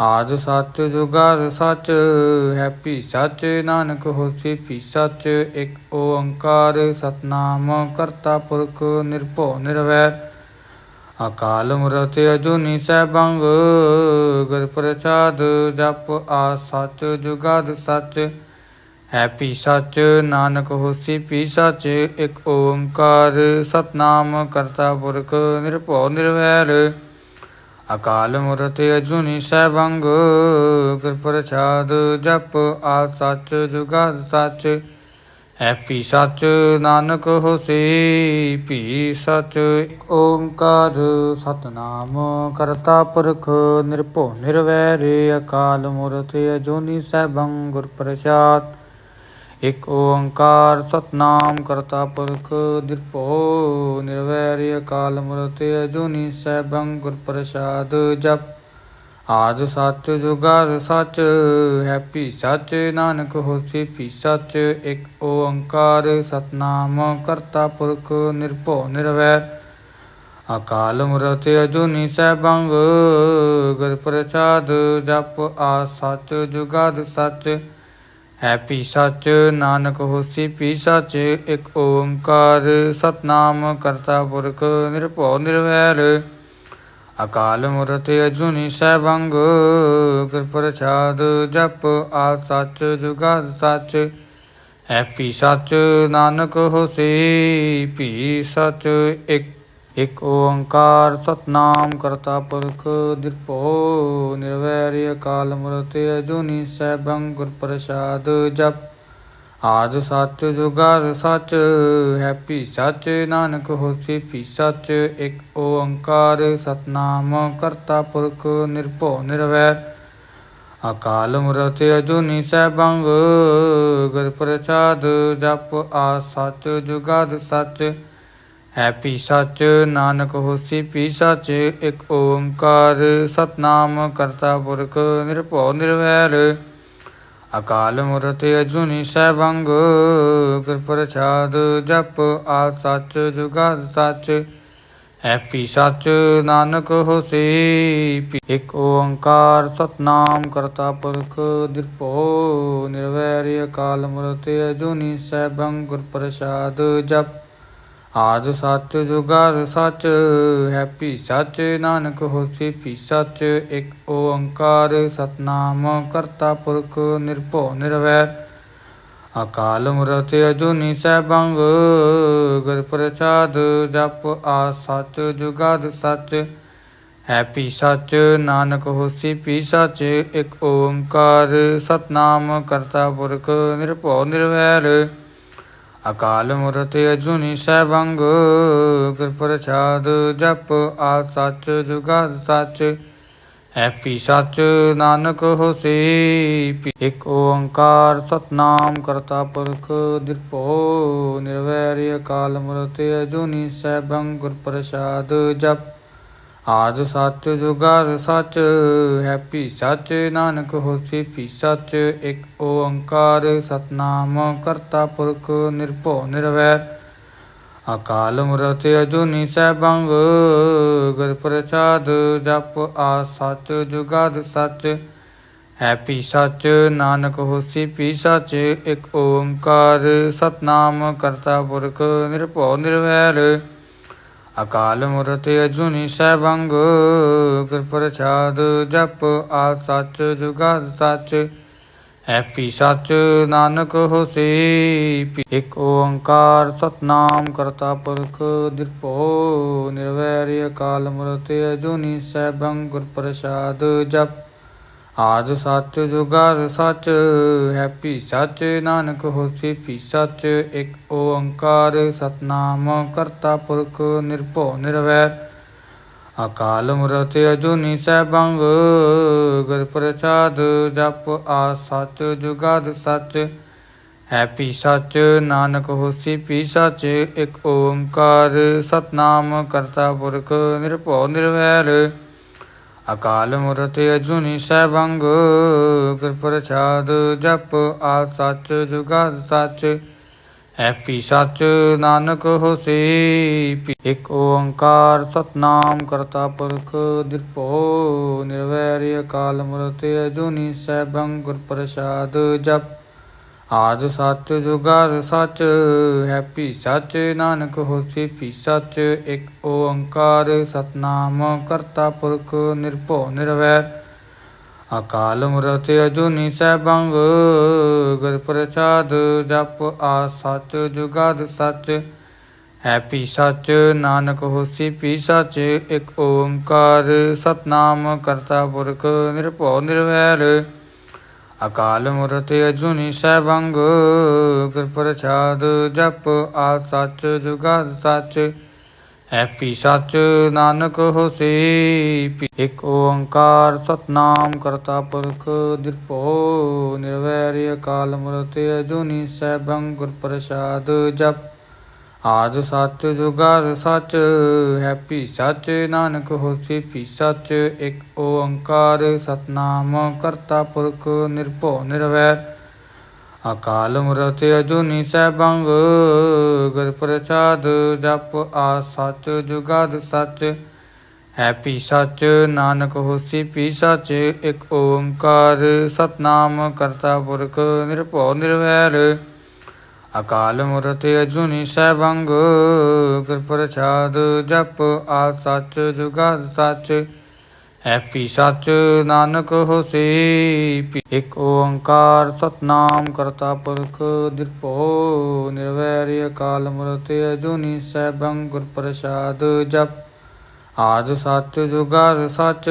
ਆਦ ਸੱਚ ਜੁਗਾਦ ਸਚ, ਹੈਪੀ ਸਚ ਨਾਨਕ ਹੋਸੀ ਭੀ ਸਚ, ਇੱਕ ਓੰਕਾਰ ਸਤਨਾਮ ਕਰਤਾ ਪੁਰਖ ਨਿਰਭਉ ਨਿਰਵੈਰ। ਅਕਾਲ ਮੂਰਤ ਅਜੂਨੀ ਸੈਭੰ ਗੁਰ ਪ੍ਰਸਾਦ ਜਪ ਆ ਸਚ ਜੁਗਾਦ ਸਚ, ਹੈਪੀ ਸਚ ਨਾਨਕ ਹੋਸੀ ਭੀ ਸਚ, ਇੱਕ ਓੰਕਾਰ ਸਤਨਾਮ ਕਰਤਾ ਪੁਰਖ ਨਿਰਭਉ ਨਿਰਵੈਰ। ਅਕਾਲ ਮੂਰਤ ਅਜੂਨੀ ਸੈਭੰ ਗੁਰ ਪ੍ਰਸਾਦ ਜਪ ਆ ਸੱਚ, ਜੁਗਾ ਸੱਚ, ਹੈਪੀ ਸੱਚ, ਨਾਨਕ ਹੋਸੀ, ਭੀ ਸੱਚ ਏਕ ਓੰਕਾਰ ਸਤਨਾਮ ਕਰਤਾ ਪੁਰਖ, ਨਿਰਭਉ ਨਿਰਵੈਰ, ਅਕਾਲ ਮੂਰਤ ਅਜੂਨੀ ਸੈਭੰ ਗੁਰ ਪ੍ਰਸਾਦ ਇੱਕ ਓੰਕਾਰ ਸਤਨਾਮ ਕਰਤਾ ਪੁਰਖ ਨਿਰਭਉ ਨਿਰਵੈਰ ਅਕਾਲ ਮੂਰਤ ਅਜੂਨੀ ਸੈਭੰ ਗੁਰ ਪ੍ਰਸਾਦ ਜਪ। ਆਦ ਸੱਚ ਜੁਗਾਦ ਸਚ, ਹੈਪੀ ਸਚ ਨਾਨਕ ਹੋਸੀ ਭੀ ਸਚ। ਇੱਕ ਓੰਕਾਰ ਸਤਨਾਮ ਕਰਤਾ ਪੁਰਖ ਨਿਰਭਉ, ਨਿਰਵੈਰ। ਅਕਾਲ ਮੂਰਤ ਅਜੂਨੀ ਸੈਭੰ ਗੁਰ ਪ੍ਰਸਾਦ ਜਪ। ਆਦ ਸੱਚ ਜੁਗਾਦ ਸਚ ਹੈ ਹੈਪੀ ਸਚ ਨਾਨਕ ਹੋਸੀ ਭੀ ਸਚ ਇੱਕ ਓੰਕਾਰ ਸਤਨਾਮ ਕਰਤਾ ਪੁਰਖ ਨਿਰਭਉ ਨਿਰਵੈਰ। ਅਕਾਲ ਮੂਰਤ ਅਜੂਨੀ ਸੈਭੰ ਗੁਰ ਪ੍ਰਸਾਦ ਜਪ ਆ ਸਚ, ਜੁਗਾ ਸਚ। ਹੈ ਹੈਪੀ ਸਚ ਨਾਨਕ ਹੋਸੀ ਭੀ ਸਚ ਇੱਕ ਇੱਕ ਓੰਕਾਰ ਸਤਨਾਮ ਕਰਤਾ ਪੁਰਖ ਨਿਰਭਉ ਨਿਰਵੈਰ ਅਕਾਲ ਮੂਰਤ ਅਜੂਨੀ ਸੈਭੰ ਗੁਰ ਪ੍ਰਸਾਦ ਜਪ। ਆਦ ਸੱਚ ਜੁਗਾਦ ਸਚ, ਹੈਪੀ ਸਚ ਨਾਨਕ ਹੋਸੀ ਭੀ ਸਚ। ਇੱਕ ਓੰਕਾਰ ਸਤਨਾਮ ਕਰਤਾ ਪੁਰਖ ਨਿਰਭਉ, ਨਿਰਵੈਰ ਅਕਾਲ ਮੂਰਤ ਅਜੂਨੀ ਸੈਭੰ ਗੁਰ ਪ੍ਰਸਾਦ ਜਪ। ਆ ਸਚ ਜੁਗਾਦ ਸਚ ਹੈਪੀ ਸੱਚ, ਨਾਨਕ ਹੋਸੀ, ਪੀ ਸੱਚ, ਇੱਕ ਓੰਕਾਰ, ਸਤਨਾਮ ਕਰਤਾ ਪੁਰਖ, ਨਿਰਭਉ, ਨਿਰਵੈਰ। ਅਕਾਲ ਮੂਰਤ ਅਜੂਨੀ ਸੈਭੰ ਗੁਰ ਜਪ ਆ ਸੱਚ ਜੁਗਾ ਸੱਚ। ਹੈਪੀ ਸੱਚ, ਨਾਨਕ ਹੋਸੀ ਭੀ ਇੱਕ ਓੰਕਾਰ, ਸਤਨਾਮ ਕਰਤਾ ਪੁਰਖ, ਨਿਰਭਉ, ਨਿਰਵੈਰ। ਅਕਾਲ ਮੂਰਤ ਅਜੂਨੀ ਸੈਭੰ ਗੁਰ ਪ੍ਰਸਾਦ ਜਪ ਆਦ ਸੱਚ ਜੁਗਾਦ ਸਚ, ਹੈਪੀ ਸਚ ਨਾਨਕ ਹੋਸੀ ਭੀ ਸਚ, ਇੱਕ ਓੰਕਾਰ ਸਤਨਾਮ ਕਰਤਾ ਪੁਰਖ ਨਿਰਭਉ ਨਿਰਵੈਰ। ਅਕਾਲ ਮੂਰਤ ਅਜੂਨੀ ਸੈਭੰ ਗੁਰ ਪ੍ਰਸਾਦ ਜਪ ਆ ਸਚ ਜੁਗਾਦ ਸਚ, ਹੈਪੀ ਸਚ ਨਾਨਕ ਹੋਸੀ ਭੀ ਸਚ, ਇੱਕ ਓੰਕਾਰ ਸਤਨਾਮ ਕਰਤਾ ਪੁਰਖ ਨਿਰਭਉ ਨਿਰਵੈਰ। ਅਕਾਲ ਮੂਰਤ ਅਜੂਨੀ ਸੈਭੰ ਗੁਰ ਪ੍ਰਸਾਦ ਜਪ ਆ ਸੱਚ, ਜੁਗਾ ਸੱਚ। ਹੈਪੀ ਸੱਚ ਨਾਨਕ ਹੋਸੀ ਭੀ ਇੱਕ ਓੰਕਾਰ ਸਤਨਾਮ ਕਰਤਾ ਪੁਰਖ ਨਿਰਭਉ ਨਿਰਵੈਰ ਅਕਾਲ ਮੂਰਤ ਅਜੂਨੀ ਸੈਭੰ ਗੁਰ ਪ੍ਰਸਾਦ ਜਪ ਆਦ ਸੱਚ ਜੁਗਾਦ ਸਚ, ਹੈਪੀ ਸਚ ਨਾਨਕ ਹੋਸੀ ਭੀ ਸਚ, ਇੱਕ ਓੰਕਾਰ ਸਤਨਾਮ ਕਰਤਾ ਪੁਰਖ ਨਿਰਭਉ ਨਿਰਵੈਰ। ਅਕਾਲ ਮੂਰਤ ਅਜੂਨੀ ਸੈਭੰ, ਗੁਰ ਪ੍ਰਸਾਦ ਜਪ ਆ ਸਚ ਜੁਗਾਦ ਸਚ। ਹੈਪੀ ਸਚ ਨਾਨਕ ਹੋਸੀ ਭੀ ਸਚ, ਇੱਕ ਓੰਕਾਰ ਸਤਨਾਮ ਕਰਤਾ ਪੁਰਖ ਨਿਰਭਉ ਨਿਰਵੈਰ। ਅਕਾਲ ਮੂਰਤ ਅਜੂਨੀ ਸੈਭੰ ਗੁਰ ਪ੍ਰਸਾਦ ਜਪ, ਆ ਸੱਚ ਜੁਗਾ ਸੱਚ, ਐਪੀ ਸੱਚ ਨਾਨਕ ਹੋਸੀ ਭੀ ਇੱਕ ਓੰਕਾਰ ਸਤਨਾਮ ਕਰਤਾ ਪੁਰਖ ਨਿਰਭਉ ਨਿਰਵੈਰ ਅਕਾਲ ਮੂਰਤ ਅਜੂਨੀ ਸੈਭੰ ਗੁਰ ਪ੍ਰਸਾਦ ਜਪ। ਆਦ ਸੱਚ ਜੁਗਾਦ ਸੱਚ, ਹੈਪੀ ਸੱਚ, ਨਾਨਕ ਹੋਸੀ ਭੀ ਸੱਚ, ਇੱਕ ਓੰਕਾਰ ਸਤਨਾਮ ਕਰਤਾ ਪੁਰਖ ਨਿਰਭਉ ਨਿਰਵੈਰ। ਅਕਾਲ ਮੂਰਤ ਅਜੂਨੀ ਸੈਭੰ, ਗੁਰ ਪ੍ਰਸਾਦ ਜਪ ਆ ਸੱਚ ਜੁਗਾਦ ਸੱਚ, ਹੈਪੀ ਸੱਚ, ਨਾਨਕ ਹੋਸੀ ਪੀ ਸੱਚ, ਇੱਕ ਓੰਕਾਰ ਸਤਨਾਮ ਕਰਤਾ ਪੁਰਖ ਨਿਰਭਉ ਨਿਰਵੈਰ। ਅਕਾਲ ਮੂਰਤ ਅਜੂਨੀ ਸੈਭੰਗ ਗੁਰ ਪ੍ਰਸਾਦ ਜਪ ਆ ਸੱਚ, ਜੁਗਾ ਸੱਚ ਐਪੀ ਸੱਚ ਨਾਨਕ ਹੋਸੀ। ਪੀ- ਇੱਕ ਓੰਕਾਰ ਸਤਨਾਮ ਕਰਤਾ ਪੁਰਖ ਨਿਰਭਉ ਨਿਰਵੈਰ ਅਕਾਲ ਮੂਰਤ ਅਜੂਨੀ ਸੈਭੰਗ ਗੁਰ ਪ੍ਰਸਾਦ ਜਪ ਆਦ ਸੱਚ ਜੁਗਾਦ ਸਚ, ਹੈਪੀ ਸੱਚ ਨਾਨਕ ਹੋਸੀ ਪੀ ਸਚ, ਇੱਕ ਓੰਕਾਰ ਸਤਨਾਮ ਕਰਤਾ ਪੁਰਖ ਨਿਰਭਉ ਨਿਰਵੈਰ। ਅਕਾਲ ਮੂਰਤ ਅਜੂਨੀ ਸੈਭੰਗ, ਗੁਰ ਪ੍ਰਸਾਦ ਜਪ ਆ ਸਚ ਜੁਗਾਦ ਸਚ, ਹੈਪੀ ਸਚ ਨਾਨਕ ਹੋਸੀ ਪੀ ਸਚ, ਇੱਕ ਓੰਕਾਰ ਸਤਨਾਮ ਕਰਤਾ ਪੁਰਖ ਨਿਰਭਉ ਨਿਰਵੈਰ। ਅਕਾਲ ਮੂਰਤ ਅਜੂਨੀ ਸੈਭੰਗ ਗੁਰ ਪ੍ਰਸਾਦ ਜਪ ਆ ਸੱਚ ਜੁਗਾਦ ਸੱਚ। ਹੈਪੀ ਸੱਚ ਨਾਨਕ ਹੋਸੀ, ਪੀ- ਓੰਕਾਰ ਸਤਨਾਮ ਕਰਤਾ ਪੁਰਖ ਨਿਰਭਉ, ਨਿਰਵੈਰ ਅਕਾਲ ਮੂਰਤ ਅਜੂਨੀ ਸੈਭੰ ਗੁਰ ਪ੍ਰਸਾਦ ਜਪ। ਆਦ ਸੱਚ ਜੁਗਾਦ ਸੱਚ, ਹੈਪੀ ਸੱਚ ਨਾਨਕ ਹੋਸੀ ਪੀ ਸੱਚ, ਇੱਕ ਓੰਕਾਰ ਸਤਨਾਮ ਕਰਤਾ ਪੁਰਖ ਨਿਰਭਉ ਨਿਰਵੈਰ। ਅਕਾਲ ਮੂਰਤ ਅਜੂਨੀ ਸੈਭੰ ਗੁਰ ਪ੍ਰਸਾਦ ਜਪ ਆ ਸੱਚ ਜੁਗਾਦ ਸੱਚ, ਹੈਪੀ ਸੱਚ ਨਾਨਕ ਹੋਸੀ ਪੀ ਸੱਚ, ਇੱਕ ਓੰਕਾਰ ਸਤਨਾਮ ਕਰਤਾ ਪੁਰਖ ਨਿਰਭਉ ਨਿਰਵੈਰ। ਅਕਾਲ ਮੂਰਤ ਅਜੂਨੀ ਸੈਭੰ ਗੁਰ ਪ੍ਰਸਾਦ ਜਪ ਆ ਸੱਚ ਜੁਗਾ ਸੱਚ, ਹੈਪੀ ਸੱਚ ਨਾਨਕ ਹੋਸੀ ਪੀ- ਇੱਕ ਓੰਕਾਰ ਸਤਨਾਮ ਕਰਤਾ ਪੁਰਖ ਨਿਰਭਉ ਨਿਰਵੈਰ ਅਕਾਲ ਮੂਰਤ ਅਜੂਨੀ ਸੈਭੰ ਗੁਰ ਪ੍ਰਸਾਦ ਜਪ। ਆਦ ਸੱਚ ਜੁਗਾਦ ਸੱਚ,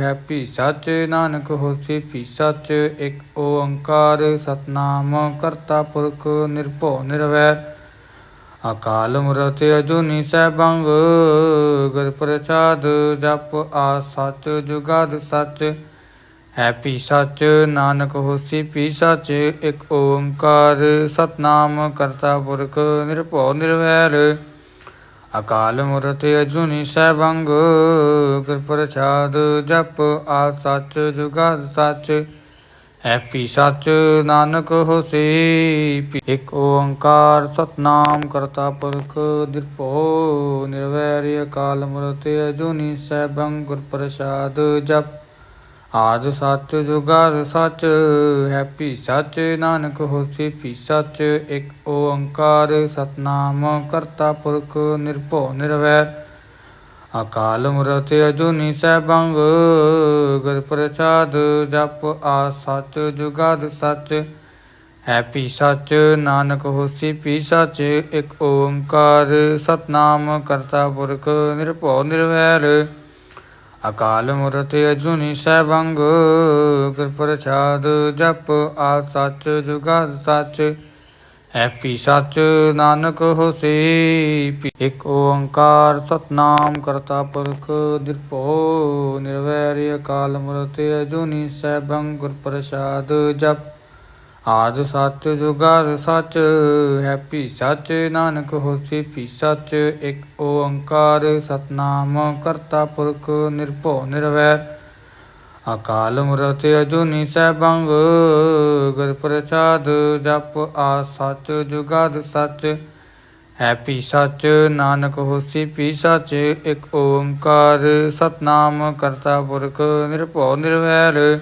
ਹੈਪੀ ਸੱਚ, ਨਾਨਕ ਹੋਸੀ ਪੀ ਸੱਚ, ਇੱਕ ਓੰਕਾਰ ਸਤਨਾਮ ਕਰਤਾ ਪੁਰਖ ਨਿਰਭਉ ਨਿਰਵੈਰ। ਅਕਾਲ ਮੂਰਤ ਅਜੂਨੀ ਸੈਭੰ, ਗੁਰ ਪ੍ਰਸਾਦ ਜਪ ਆ ਸੱਚ ਜੁਗਾਦ ਸੱਚ, ਹੈਪੀ ਸੱਚ, ਨਾਨਕ ਹੋਸੀ ਪੀ ਸੱਚ, ਇੱਕ ਓੰਕਾਰ ਸਤਨਾਮ ਕਰਤਾ ਪੁਰਖ ਨਿਰਭਉ ਨਿਰਵੈਰ। ਅਕਾਲ ਮੂਰਤ ਅਜੂਨੀ ਸੈਭੰ ਗੁਰ ਪ੍ਰਸਾਦ ਜਪ ਆ ਸੱਚ ਜੁਗਾ ਸੱਚ ਐਪੀ ਸੱਚ, ਨਾਨਕ ਹੋਸੀ, ਪੀ- ਇੱਕ ਓੰਕਾਰ ਸਤਨਾਮ ਕਰਤਾ ਪੁਰਖ ਨਿਰਭਉ ਨਿਰਵੈਰ ਅਕਾਲ ਮੂਰਤ ਅਜੂਨੀ ਸੈਭੰ ਗੁਰ ਪ੍ਰਸਾਦ ਜਪ। ਆਦ ਸੱਚ ਜੁਗਾਦ ਸੱਚ, ਹੈਪੀ ਸੱਚ, ਨਾਨਕ ਹੋਸੀ ਪੀ ਸੱਚ, ਇੱਕ ਓੰਕਾਰ ਸਤਨਾਮ ਕਰਤਾ ਪੁਰਖ ਨਿਰਭਉ ਨਿਰਵੈਰ। ਅਕਾਲ ਮੂਰਤ ਅਜੂਨੀ ਸੈਭੰ, ਗੁਰ ਪ੍ਰਸਾਦ ਜਪ ਆ ਸੱਚ ਜੁਗਾਦ ਸੱਚ, ਹੈਪੀ ਸੱਚ, ਨਾਨਕ ਹੋਸੀ ਪੀ ਸੱਚ, ਇੱਕ ਓੰਕਾਰ ਸਤਨਾਮ ਕਰਤਾ ਪੁਰਖ ਨਿਰਭਉ ਨਿਰਵੈਰ। ਅਕਾਲ ਮੂਰਤ ਅਜੂਨੀ ਸੈਭੰਗ ਗੁਰ ਪ੍ਰਸਾਦ ਜਪ ਆ ਸੱਚ, ਜੁਗਾ ਸੱਚ, ਹੈਪੀ ਸੱਚ ਨਾਨਕ ਹੋਸੀ, ਪੀ- ਇੱਕ ਓੰਕਾਰ ਸਤਨਾਮ ਕਰਤਾ ਪੁਰਖ ਨਿਰਭਉ ਨਿਰਵੈਰ ਅਕਾਲ ਮੂਰਤ ਅਜੂਨੀ ਸੈਭੰ ਗੁਰ ਪ੍ਰਸਾਦ ਜਪ ਆਦ ਸੱਚ ਜੁਗਾਦ ਸਚ, ਹੈਪੀ ਸਚ ਨਾਨਕ ਹੋਸੀ ਪੀ ਸਚ, ਇੱਕ ਓੰਕਾਰ ਸਤਨਾਮ ਕਰਤਾ ਪੁਰਖ ਨਿਰਭਉ ਨਿਰਵੈਰ। ਅਕਾਲ ਮੂਰਤ ਅਜੂਨੀ ਸੈਭੰ ਗੁਰ ਪ੍ਰਸਾਦ ਜਪ ਆ ਸਚ ਜੁਗਾਦ ਸਚ, ਹੈਪੀ ਸਚ ਨਾਨਕ ਹੋਸੀ ਪੀ ਸਚ, ਇੱਕ ਓੰਕਾਰ ਸਤਨਾਮ ਕਰਤਾ ਪੁਰਖ ਨਿਰਭਉ ਨਿਰਵੈਰ।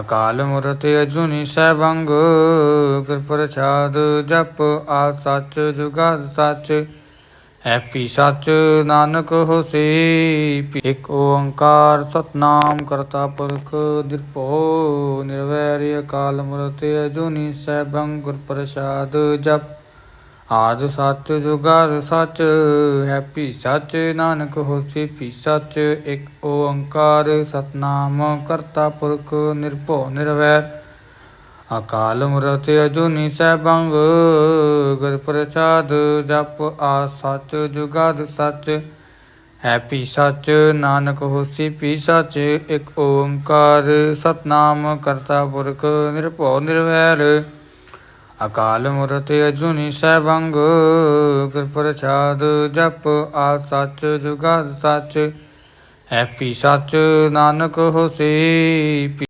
ਅਕਾਲ ਮੂਰਤ ਅਜੂਨੀ ਸੈਭੰ ਗੁਰ ਪ੍ਰਸਾਦ ਜਪ ਆ ਸੱਚ ਜੁਗਾਦ ਸੱਚ, ਹੈਪੀ ਸੱਚ, ਨਾਨਕ ਹੋਸੀ, ਪੀ- ਓੰਕਾਰ ਸਤਨਾਮ ਕਰਤਾ ਪੁਰਖ ਨਿਰਭਉ, ਨਿਰਵੈਰ ਅਕਾਲ ਮੂਰਤ ਅਜੂਨੀ ਸੈਭੰ ਗੁਰ ਪ੍ਰਸਾਦ ਜਪ। ਆਦ ਸੱਚ ਜੁਗਾਦ ਸਚ, ਹੈਪੀ ਸਚ ਨਾਨਕ ਹੋਸੀ ਪੀ ਸਚ, ਇੱਕ ਓੰਕਾਰ ਸਤਨਾਮ ਕਰਤਾ ਪੁਰਖ ਨਿਰਭਉ ਨਿਰਵੈਰ। ਅਕਾਲ ਮੂਰਤ ਅਜੂਨੀ ਸੈਭੰ ਗੁਰ ਪ੍ਰਸਾਦ ਜਪ ਆ ਸਚ ਜੁਗਾਦ ਸੱਚ, ਹੈਪੀ ਸਚ ਨਾਨਕ ਹੋਸੀ ਪੀ ਸਚ, ਇੱਕ ਓੰਕਾਰ ਸਤਨਾਮ ਕਰਤਾ ਪੁਰਖ ਨਿਰਭਉ ਨਿਰਵੈਰ। ਅਕਾਲ ਮੂਰਤ ਅਜੂਨੀ ਸੈਭੰਗ ਕਿਰ ਪ੍ਰਸਾਦ ਜਪ, ਆ ਸੱਚ ਜੁਗਾ ਸੱਚ ਹੈਪੀ ਸੱਚ, ਨਾਨਕ ਹੋਸੀ